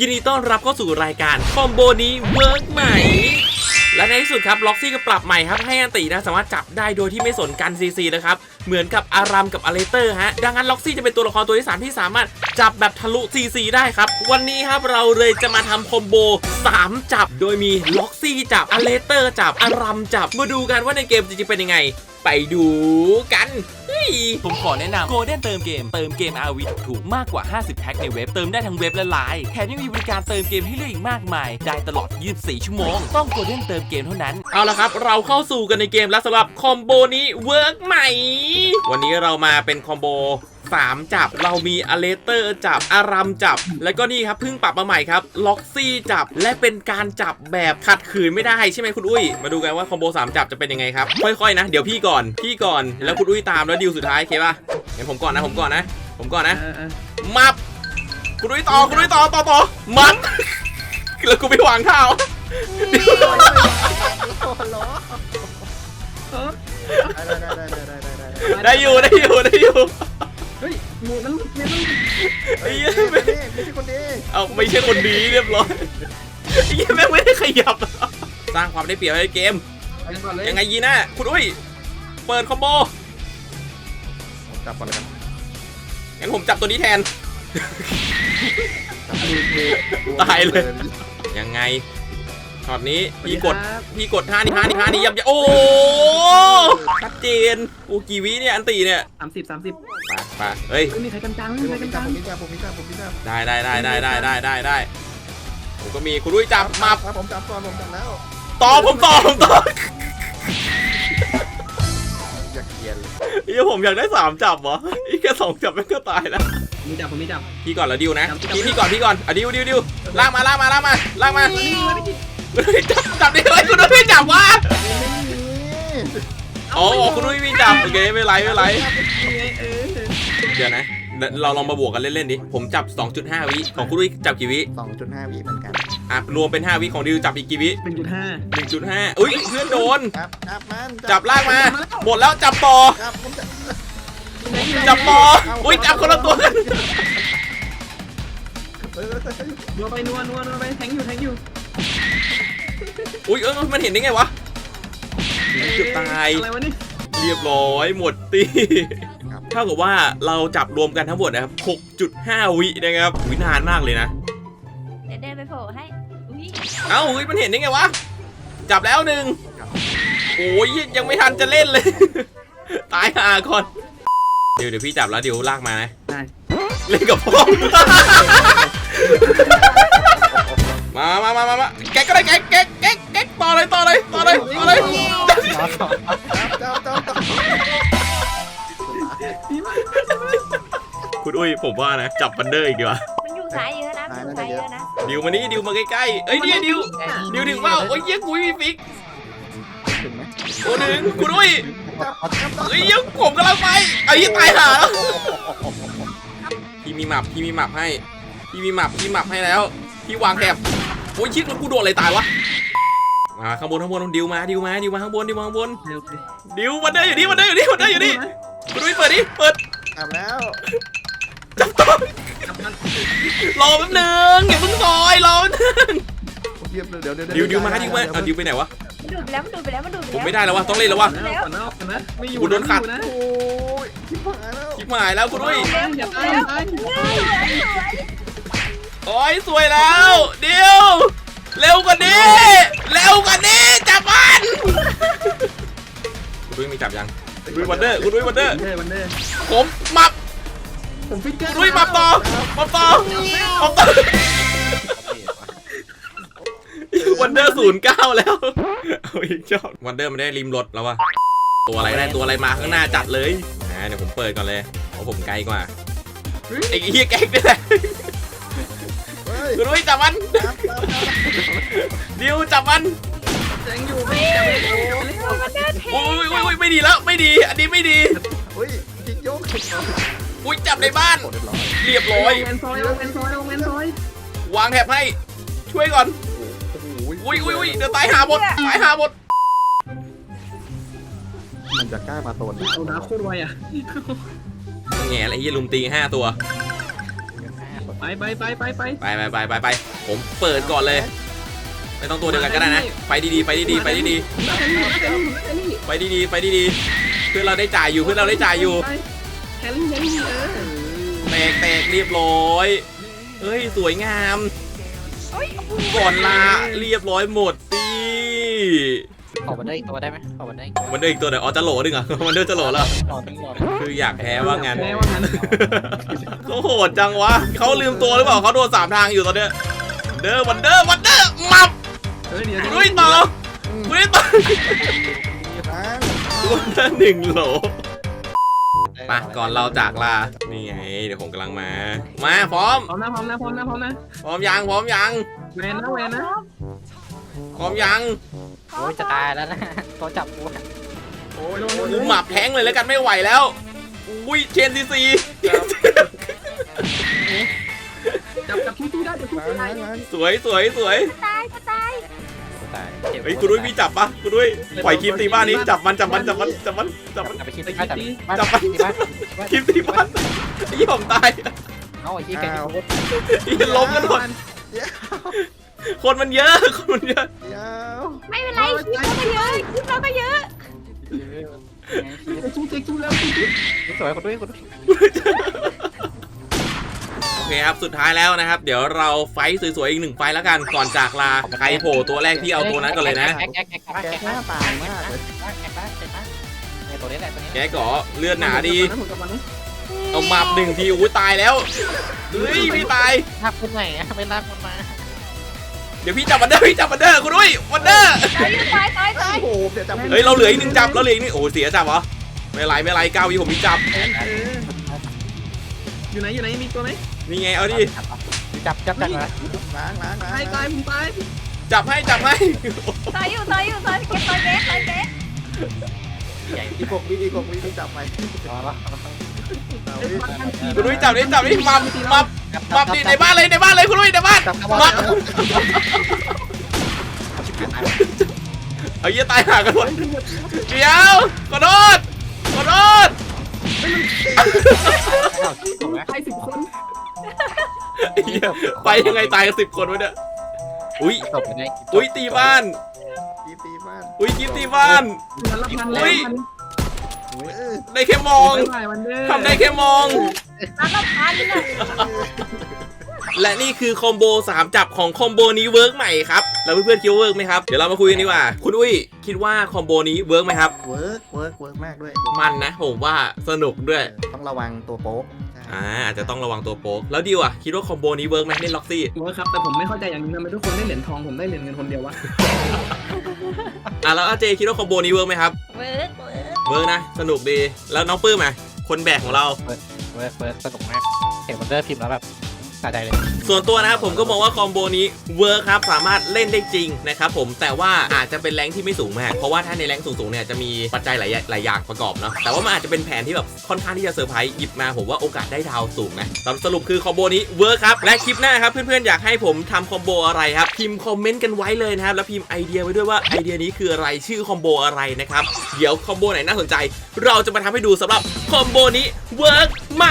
ยินดีต้อนรับเข้าสู่รายการคอมโบนี้เวิร์กไหม และในที่สุดครับล็อกซี่ก็ปรับใหม่ครับ ให้อันตินะสามารถจับได้โดยที่ไม่สนกันซีซีนะครับ เหมือนกับอารัมกับอเลเตอร์ฮะ ดังนั้นล็อกซี่จะเป็นตัวละครตัวที่ 3 ที่สามารถจับแบบทะลุซีซีได้ครับ วันนี้ครับเราเลยจะมาทำคอมโบ 3 จับ โดยมีล็อกซี่จับอเลเตอร์จับอารัมจับ มาดูกันว่าในเกมจริงๆเป็นยังไง ไปดูกัน ผมขอแนะนำ Golden เติมเกม เติมเกม RV ถูกมากกว่า 50 แพ็คในเว็บ เติมได้ทั้งเว็บและไลน์ แถมยังมีบริการเติมเกมให้เลือกอีกมากมาย ได้ตลอด 24 ชั่วโมง ต้อง Golden เติมเกมเท่านั้น เอาละครับ เราเข้าสู่กันในเกมแล้วสำหรับคอมโบนี้เวิร์กไหม วันนี้เรามาเป็นคอมโบ 3 จับ เรามีอเลเตอร์จับอารัมจับ แล้วก็นี่ครับเพิ่งปรับมาใหม่ครับล็อกซี่จับและเป็นการจับแบบขัดขืนไม่ได้ใช่ไหมคุณอุ้ย มาดูกันว่าคอมโบ3 จับจะเป็นยังไงครับค่อยๆนะ เดี๋ยวพี่ก่อนพี่ก่อนแล้วคุณอุ้ยตามแล้วดิวสุดท้ายโอเคป่ะงั้นผมก่อนนะผมก่อนนะ ผมก่อนนะมับคุณอุ้ยต่อคุณอุ้ยต่อต่อต่อมัดแล้วกูไปวางเท้าได้ได้ได้ได้ได้ได้ได้อยู่ได้อยู่ได้อยู่เฮ้ย หมูมันหลุดเนี่ยมันไอ้เหี้ยไม่ใช่ไม่ใช่คนดีเอาไม่ใช่คนดีเรียบร้อยไอ้เหี้ยแม่งไม่ได้ขยับ สร้างความได้เปรียบให้เกม ไปก่อนเลยยังไงยีน่าคุณอุ้ย เปิดคอมโบจับก่อนเลยกันงั้นผมจับตัวนี้แทน ตายเลย ยังไง ช็อตนี้พี่กด พี่กดท่านี้ท่านี้ท่านี้ยับยับโอ้ชัดเจน โอ้กี่วิเนี่ย อันตีเนี่ย สามสิบสามสิบไป ไปเฮ้ย ไม่มีใครกันจังไม่ผมมีใครมีกันจัจับงผมมีจับผมมีจับผมมีจับได้ได้ได้ได้ได้ได้ได้ได้ผมก็มีคุณอุ้ยจับมาครับผมจับก่อนผมจับแล้วต่อผมต่อผมต่ออยากเกียนเลยเฮ้ยผมอยากได้สามจับเหรออีกแค่สองจับแม่งก็ตายแล้วมีจับผมมีจับพี่ก่อนแล้วดิวนะจับพี่พี่ก่อนพี่ก่อนอะดิวดิวดิวลากมาลากมาลากมาลากมานี่ไม่ได้เฮ้ยจับจับดิเฮ้ยคุณนุ้ยไม่จับวะอ๋อคุณนุ้ยไม่จับโอเคไม่เป็นไรไม่เป็นไรเออ เดี๋ยวนะเดี๋ยวเราลองมาบวกกันเล่นๆดิ ผมจับ 2.5 วิของคุณนุ้ยจับกี่วิสองจุดห้าวิเหมือนกันอะรวมเป็น 5 วิของดิวจับอีกกี่วิเป็นจุดห้า1.5อุ้ยเพื่อนโดน จับจับมันจับลากมา หมดแล้วจับต่อจับผมจับจับต่ออุ้ยจับคนละตัวกันเออนัวไปนัวนัวนัวไปแทงอยู่แทงอยู่อุ้ยเออมันเห็นได้ไงวะเกือบตาย อะไรวะนี่ เรียบร้อยหมดตี เท่ากับว่าเราจับรวมกันทั้งหมดนะครับ 6.5 วินะครับวินานมากเลยนะ เดี๋ยวเดินไปโผล่ให้อุ้ยเอ้าเฮ้ยมันเห็นได้ไงวะ จับแล้วหนึ่งโอ้ยยังไม่ทันจะเล่นเลย ตายห่าก่อน เดี๋ยวเดี๋ยวพี่จับแล้วเดี๋ยวลากมานะได้ เล่นกับพ่อ มามามามามาแก๊กก็ได้แก๊กแก๊กแก๊กแก๊กต่อเลยต่อเลยต่อเลยต่อเลยจับ อุ้ยผมว่านะ จับบันเดอร์อีกดีกว่ามันอยู่ซ้ายเยอะนะมันอยู่ซ้ายเยอะนะดิวมานี่ดิวมาใกล้ๆเอ้ยเนี่ยดิวดิวถึงว่าโอ้ยเยี่ยกูไม่มีฟิกถึงไหมโอ้หนึ่งคุณอุ้ยจับจับจับเอ้ยเยี่ยผมกำลังไปไอ้ยี่ตายห่าแล้วพี่มีหมับพี่มีหมับให้พี่มีหมับพี่หมับให้แล้วพี่วางแถบโอ้ยชิดแล้วกูโดนอะไรตายวะมาข้างบนข้างบนดิวมาดิวมาดิวมาข้างบนดิวมาข้างบนโอเคดิวมันได้อยู่นี่มันได้อยู่นี่มันได้อยู่นี่คุณอุ้ยเปิดดิเปิดจับแล้ว จับต่อจับมันรอแป๊บนึงอย่าเพิ่งซอยรอแป๊บนึงเดี๋ยวเดี๋ยวเดี๋ยวดิวดิวมาดิวมาเอาดิวไปไหนวะมันดูดไปแล้วมันดูดไปแล้วมันดูดไปผมแล้วไม่ได้แล้ววะต้องเล่นแล้ววะ แล้วก่อนนะก่อนนะไม่อยู่กูโดนขัด นะโอ้ยชิบหายแล้วชิบหายแล้วคุณอุ้ยอย่าตายอย่าตายโอ้ยสวยแล้วดิวเร็วกว่านี้เร็วกว่านี้จับมันคุณด้วยมีจับยังคุณด้วยวันเดอร์คุณด้วยวันเดอร์วันเดอร์วันเดอร์ผมมับ ผมฟิกเกอคุร์ณด้วยมับต่อมับต่อมับต่อวันเดอร์ศูนย์เก้าแล้วเอาอีกชอบวันเดอร์มันได้ริมรถแล้ววะตัวอะไรได้ตัวอะไรมาข้างหน้าจัดเลยอ่าเดี๋ยวผมเปิดก่อนเลยเพราะผมไกลกว่าไอ้เหี้ยแก๊กนี่แหละเฮ้ยคุณด้วยจับมันจับจับจับดิวจับมันแทงอยู่ไม่จับไม่ได้จับไม่ได้มันเดินเทอุ้ยอุ้ยอุ้ยไม่ดีแล้วไม่ดี อันนี้ไม่ดีเฮ้ยจิกโยกจิกโยก อุ้ยจับในบ้านโอ้เรียบร้อยเรียบร้อยแมนซอยเอาแมนซอยเอาแมนซอยวางแถบให้ ช่วยก่อนโอ้โหอุ้ยอุ้ยอุ้ยเดี๋ยวตายหาหมดตายหาหมดมันจะกล้ามาโซนเอาดาโคตรไวอะแง่อะไรยี่ลุมตีห้าตัวห้าคนไปไปไปไปไปไปไปไปไปไปผมเปิดก่อนเลย ไม่ต้องตัวเดียวกันก็ได้นะ ไปดีๆไปดีๆไปดีมาแคลรี่มาแคลรี่มาแคลรี่ๆไปดีๆไปดีๆเพื่อนเราได้จ่ายอยู่เพื่อนเราได้จ่ายอยู่ แคลรี่แคลรี่เตกแตกเรียบร้อยเฮ้ย สวยงาม ก่อนลาเรียบร้อยหมดสิออกมาได้อีกตัวได้ไหมออกมาได้อีกมันเดินอีกตัวเดียวอ๋อจะโหลดึงเหรอมันเดินจะโหลแล้ว หลอดนึงหลอดคืออยากแพ้ว่างั้นแพ้ว่างั้นเขาโหดจังวะเขาลืมตัวหรือเปล่าเขาโดนสามทางอยู่ตอนเนี้ยเดอร์วันเดอร์วันเดอร์มับเฮ้ยเดี๋ยวลุยต่อลุยต่อวันเดอร์หนึ่งโหล ไปก่อนเราจากลา นี่ไง เดี๋ยวผมกำลังมา มาพร้อม พร้อมนะพร้อมนะพร้อมนะพร้อมนะพร้อมยังพร้อมยังแวนนะแวนนะพร้อมยังโอ้ยจะตายแล้วนะเขาจับกูอะโอ้ยโดนโดนกูหมับแทงเลยแล้วกันไม่ไหวแล้ว อุ้ยเชนซีซีจับจับคิวตี้ได้จับคิวมาตี้ได้มามาสวยสวยสวยตายจะตายกู ตายจ็บเฮ้ยคุณด้วยพี่จับปะคุณด้วยปล่อยคลิปตีบ้านนี้จับมันจับมันจับมันจับมันจับมันจับไปคิดที่บ้านจับจับไปที่บ้านคลิปตีบ้านไอ้ผมตายเอาไอ้ที่แกนี่ไอ้ล้มกันหมดคนมันเยอะคนมันเยอะยาวไม่เป็นไรคลิปเราก็เยอะคลิปเราก็เยอะเจ๊คิวเจ๊คิวแล้วคิวคิวสวยคนด้วยคนด้วยโอ เคครับ สุดท้ายแล้วนะครับ เดี๋ยวเราไฟสวยๆอีกหนึ่งไฟแล้วกันก่อนจากลาใครโผล่ตัวแรกพี่เอาตัวนั้นก่อนเลยนะแก๊กหน้าต่างมากเน็ตัวนี้แหละตัวนี้แกก่อเลือดหนาดีผมกมานะเอามาบหนึ่งทีอุ้ยตายแล้วเฮ้ยพี่ตายทักคนไหนอะไม่รักคนมาเดี๋ยวพี่จับวันเดอร์พี่จับวันเดอร์คุณด้วยวันเดอร์ตายอตายตายตายโอ้โหเฮ้ยเราเหลืออีกหนึ่งจับเราเหลืออีกนึ่งโอ้เสียจับเหรอไม่ไรไม่ไรเก้าวิผมมีจับอออยู่ไหนอยู่ไหนมีตัวไหม นี่ไงเอาดิจับจับจับนะล้างล้างล้างตายตายผมตายจับให้จับให้ตายอยู่ตายอยู่ตายเก็บตายเก็บตายเก็บใหญ่อีกหกวิอีกหกวิที่จับไปรอแล้วเอาวิคุณด้วยจับดิจับดิมับมับมับดิในบ้านเลยในบ้านเลยคุณด้วยในบ้านจับจับมับเอาเยี่ยตายห่ากันหมดเดี๋ยวขอโทษขอโทษถูกไหมตายสิบคน เหี้ยไปยังไงตายกันสิบคนวะเนี่ย อุ้ย ตบไปได้อุ้ยตีบ้านตีตีบ้านอุ้ยกิฟตีบ้าน มันละพันแล้วอุ้ยเออได้แค่มองบ๊ายบายวันเดอร์ทำได้แค่มองแล้วก็พันเลยและนี่คือคอมโบ3จับของคอมโบนี้เวิร์กใหม่ครับ แล้วเพื่อนๆคิดว่าเวิร์กไหมครับ เดี๋ยวเรามาคุยกันดีกว่า คุณอุ้ยคิดว่าคอมโบนี้เวิร์กไหมครับ เวิร์กเวิร์กเวิร์กมากด้วยมันนะผมว่าสนุกด้วย ต้องระวังตัวโป๊กใช่ อ่าอาจจะต้องระวังตัวโป๊กแล้วดิวอะคิดว่าคอมโบนี้เวิร์กไหมเล่นล็อกซี่โอ้ยครับแต่ผมไม่เข้าใจอย่างหนึงทำไมทุกคนได้เหรียญทองผมได้เหรียญเงินคนเดียววะอะแล้วอาเจคิดว่าคอมโบนี้เวิร์กไหมครับเวิร์กเวิร์กเวิร์กนะสนุกดีแล้วน้องปื้มอะคนแบกของเราเฟิร์สเฟิร์สสนุกมากเห็นมันเดอร์พิมพ์แล้วแบบ สะใจเลย ส่วนตัวนะครับผมก็มองว่าคอมโบนี้เวิร์คครับสามารถเล่นได้จริงนะครับผมแต่ว่าอาจจะเป็นแรงที่ไม่สูงมาก เพราะว่าถ้าในแรงสูงๆเนี่ยจะมีปัจจัยหลายหลายอย่างประกอบเนาะแต่ว่ามันอาจจะเป็นแผนที่แบบค่อนข้างที่จะเซอร์ไพรส์หยิบมาผมว่าโอกาสได้ดาวสูงนะสรุปคือคอมโบนี้เวิร์คครับและคลิปหน้าครับเพื่อนๆอยากให้ผมทำคอมโบอะไรครับพิมพ์คอมเมนต์กันไว้เลยนะครับแล้วพิมพ์ไอเดียไว้ด้วยว่าไอเดียนี้คืออะไรชื่อคอมโบอะไรนะครับเดี๋ยวคอมโบไหนน่าสนใจ เราจะมาทำให้ดูสำหรับคอมโบนี้เวิร์กไหม